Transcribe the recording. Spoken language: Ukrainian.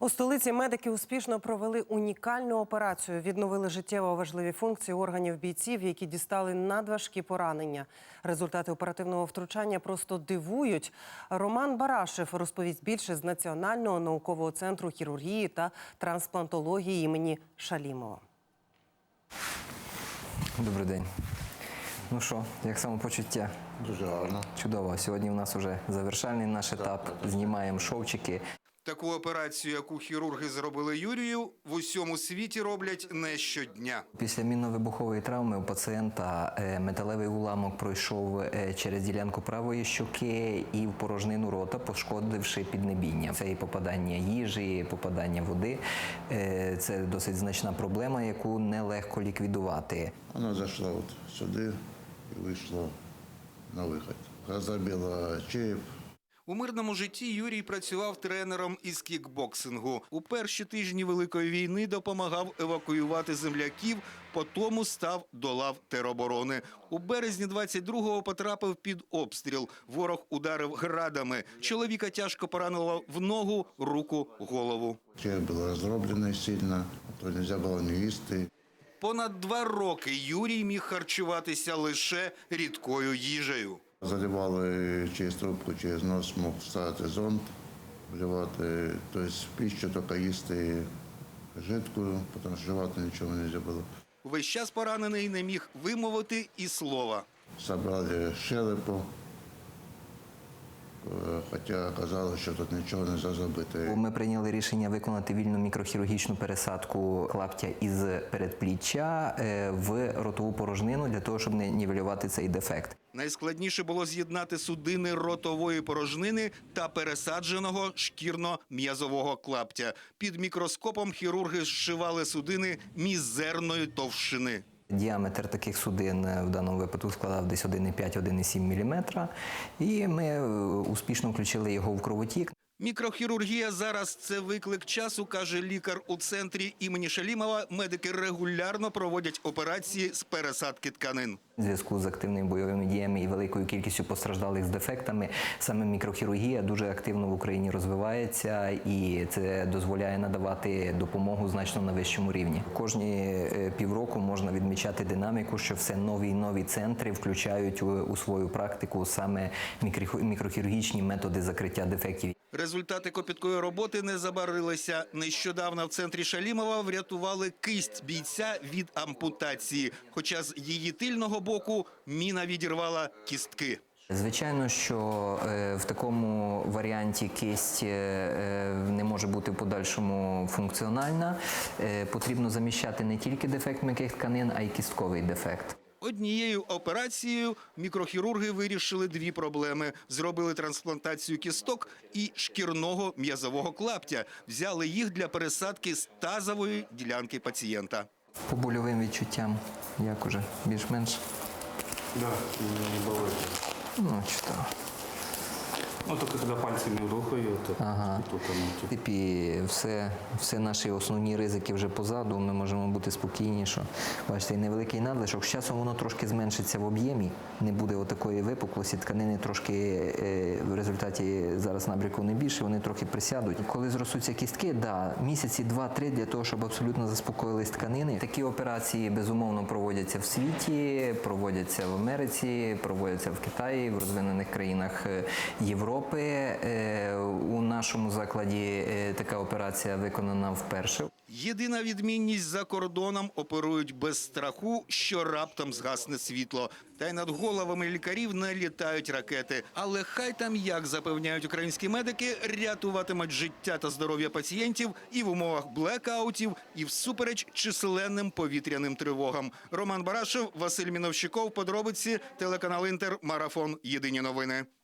У столиці медики успішно провели унікальну операцію. Відновили життєво важливі функції органів бійців, які дістали надважкі поранення. Результати оперативного втручання просто дивують. Роман Барашев розповість більше з Національного наукового центру хірургії та трансплантології імені Шалімова. Добрий день. Ну що, як самопочуття? Дуже гарно. Чудово. Сьогодні у нас вже завершальний наш етап. Знімаємо шовчики. Таку операцію, яку хірурги зробили Юрію, в усьому світі роблять не щодня. Після мінно-вибухової травми у пацієнта е, металевий уламок пройшов е, через ділянку правої щоки і в порожнину рота, пошкодивши піднебіння. Це і попадання їжі, і попадання води. Е, Це досить значна проблема, яку нелегко ліквідувати. Вона зайшла от сюди і вийшла на вихід. Розробила череп. У мирному житті Юрій працював тренером із кікбоксингу. У перші тижні Великої війни допомагав евакуювати земляків, потому став до лав тероборони. У березні 22-го потрапив під обстріл. Ворог ударив градами. Чоловіка тяжко поранило в ногу, руку, голову. Череп був розроблений сильно, то не можна було не їсти. Понад два роки Юрій міг харчуватися лише рідкою їжею. Заливали через трубку, через нос мог вставити зонд, вливати, тобто пищу тільки їсти жидкою, тому що жувати нічого не можна було. Весь час поранений не міг вимовити і слова. Забрали щелепу, е, хоча казали, що тут нічого не зробити. Ми прийняли рішення виконати вільну мікрохірургічну пересадку клаптя із передпліччя е, в ротову порожнину для того, щоб не нівелювати цей дефект. Найскладніше було з'єднати судини ротової порожнини та пересадженого шкірно-м'язового клаптя. Під мікроскопом хірурги зшивали судини мізерної товщини. Діаметр таких судин е, в даному випадку складав десь 1,5-1,7 мм. І ми е, успішно включили його в кровотік. Мікрохірургія зараз це виклик часу, каже лікар у центрі імені Шалімова. Медики регулярно проводять операції з пересадки тканин. В зв'язку з активними бойовими діями і великою кількістю постраждалих з дефектами, саме мікрохірургія дуже активно в Україні розвивається, і це дозволяє надавати допомогу значно на вищому рівні. Кожні е, півроку можна відмічати динаміку, що все нові і нові центри включають у, у свою практику саме мікрохірургічні методи закриття дефектів. Результати копіткої роботи не забарилися. Нещодавно в центрі Шалімова врятували кисть бійця від ампутації. Хоча з її тильного боку міна відірвала кістки. Звичайно, що е, в такому варіанті кисть е, е, не може бути в подальшому функціональна. Потрібно заміщати не тільки дефект м'яких тканин, а й кістковий дефект. Однією операцією мікрохірурги вирішили дві проблеми: зробили трансплантацію кісток і шкірного м'язового клаптя. Взяли їх для пересадки з тазової ділянки пацієнта. По больовим відчуттям, як уже більш-менш Да, не болит. ну, чудово. Ну, только когда пальцами рухаю, то Ага. тут оно В типа. все, все наші основні ризики вже позаду. Ми можемо бути спокійні, що бачите, і невеликий надлишок. З часом воно трошки зменшиться в об'ємі, не буде отакої випуклості. Тканини трошки е, в результаті зараз набряку не більше, вони трохи присядуть. Коли зростуться кістки, да, місяці два-три для того, щоб абсолютно заспокоїлись тканини. Такі операції безумовно проводяться в світі, проводяться в Америці, проводяться в Китаї, в розвинених країнах е, Європи. Е, У нашому закладі е, така операція виконана вперше. Єдина відмінність за кордоном оперують без страху, що раптом згасне світло. Та й над головами лікарів не літають ракети. Але хай там як запевняють українські медики, рятуватимуть життя та здоров'я пацієнтів і в умовах блекаутів, і всупереч численним повітряним тривогам. Роман Барашев, Василь Міновщиков, подробиці, телеканал Інтер, марафон. Єдині новини.